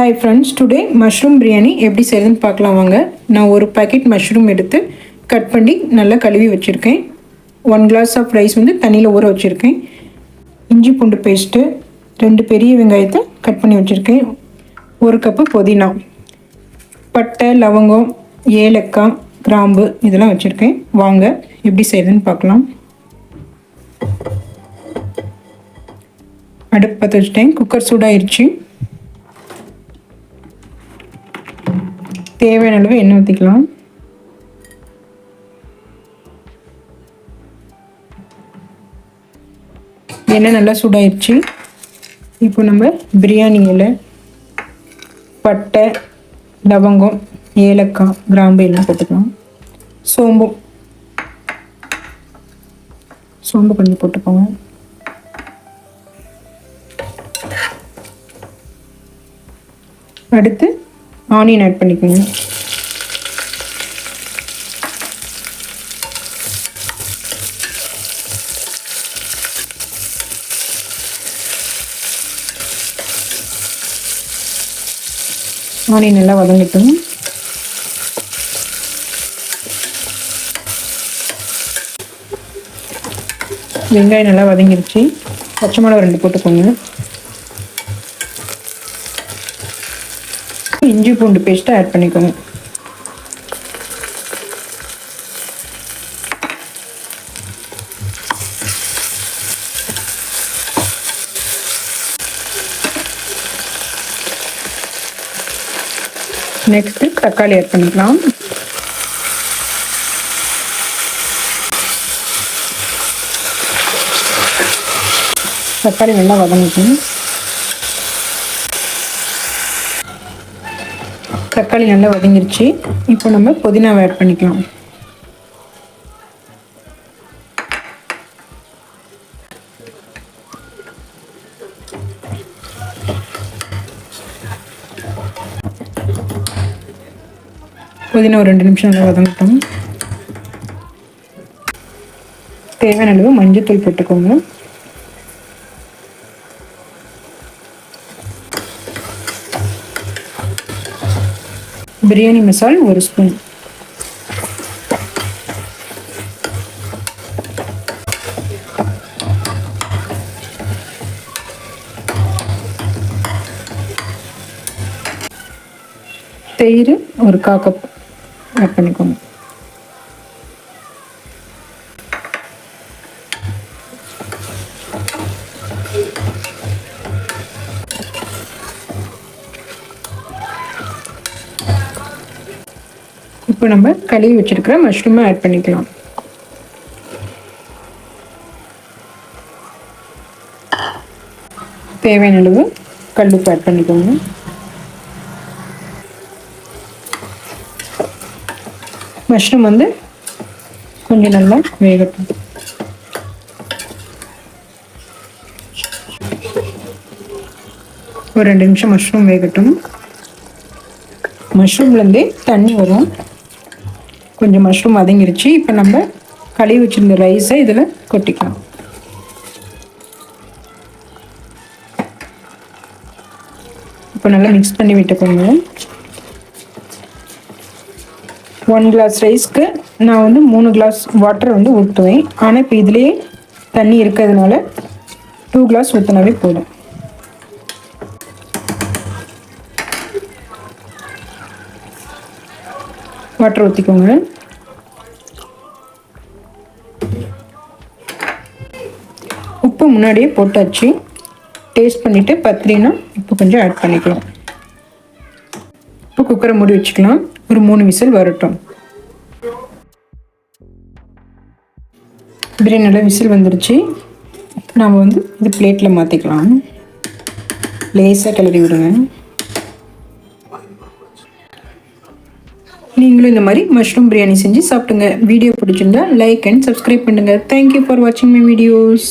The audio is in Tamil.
Hi friends today mushroom biryani எப்படி செய்யுதுன்னு பார்க்கலாம் வாங்க. நான் ஒரு பாக்கெட் மஷ்ரூம் எடுத்து கட் பண்ணி நல்லா கழுவி வச்சுருக்கேன். ஒன் கிளாஸ் ஆஃப் ரைஸ் வந்து தண்ணியில் ஊற வச்சுருக்கேன். இஞ்சி பூண்டு பேஸ்ட்டு ரெண்டு பெரிய வெங்காயத்தை கட் பண்ணி வச்சுருக்கேன். ஒரு கப்பு புதினா பட்டை லவங்கம் ஏலக்காய் கிராம்பு இதெல்லாம் வச்சுருக்கேன். வாங்க எப்படி செய்யுதுன்னு பார்க்கலாம். அடுப்பு பற்ற வச்சுட்டேன் குக்கர் சூடாகிடுச்சு தேவையான அளவு எண்ணெய் ஊற்றிக்கலாம் எண்ணெய் நல்லா சூடாயிடுச்சு இப்போ நம்ம பிரியாணி இலை பட்டை லவங்கம் ஏலக்காய் கிராம்பு எல்லாம் போட்டுக்கலாம். சோம்பு. சோம்பு கொஞ்சம் போட்டுக்கோங்க. அடுத்து ஆனியன் ஆட் பண்ணிக்கோங்க. ஆனியன் நல்லா வதங்கட்டும். வெங்காயம் நல்லா வதங்கிருச்சு. பச்சை மிளகா ரெண்டு போட்டுக்கோங்க. இஞ்சி பூண்டு பேஸ்ட்டை ஆட் பண்ணிக்கோங்க. நெக்ஸ்ட்டு தக்காளி ஆட் பண்ணிக்கலாம். தக்காளி நல்லா வதங்கிக்கணும் தக்காளி நல்லா வதங்கிருச்சு. இப்போ நம்ம புதினாவை ஆட் பண்ணிக்கலாம். புதினா ஒரு ரெண்டு நிமிஷம் நல்லா வதங்கட்டும். தேவையான அளவு மஞ்சத்தூள் போட்டுக்கோங்க. பிரியாணி மசால் ஒரு ஸ்பூன். தயிர் ஒரு கா கப் ஆட் பண்ணிக்கோங்க. இப்போ நம்ம கழுவி வச்சிருக்கிற மஷ்ரூமை ஆட் பண்ணிக்கலாம். தேவையான அளவு கல்லுப்பு ஆட் பண்ணிக்கோங்க. மஷ்ரூம் வந்து கொஞ்சம் நல்லா வேகட்டும். ஒரு ரெண்டு நிமிஷம் மஷ்ரூம் வேகட்டும். மஷ்ரூம்லேருந்தே தண்ணி வரும். கொஞ்சம் மஷ்ரூம் வதங்கிருச்சு. இப்போ நம்ம கழுவி வச்சுருந்த ரைஸை இதில் கொட்டிக்கலாம். இப்போ நல்லா மிக்ஸ் பண்ணி விட்டுக்கோங்க. ஒன் கிளாஸ் ரைஸ்க்கு நான் வந்து மூணு கிளாஸ் வாட்டர் வந்து ஊற்றுவேன் ஆனால் இப்போ இதுலேயே தண்ணி இருக்கிறதுனால டூ கிளாஸ் ஊற்றினாவே போதும். வாட்டர் ஊற்றிக்கோங்க உப்பு முன்னாடியே போட்டாச்சு. டேஸ்ட் பண்ணிவிட்டு பத்திரினா இப்போ கொஞ்சம் ஆட் பண்ணிக்கலாம். இப்போ குக்கரை மூடி வச்சுக்கலாம். ஒரு மூணு விசில் வரட்டும். பிரியாணி நல்லா விசில் வந்துருச்சு. நாம் வந்து இது பிளேட்டில் மாற்றிக்கலாம் லேஸாக கிளறி விடுங்க. நீங்களும் இந்த மாதிரி மஷ்ரூம் பிரியாணி செஞ்சு சாப்பிடுங்க. வீடியோ பிடிச்சிருந்தா லைக் அண்ட் சப்ஸ்கிரைப் பண்ணுங்கள் தேங்க்யூ ஃபார் வாட்சிங் மை வீடியோஸ்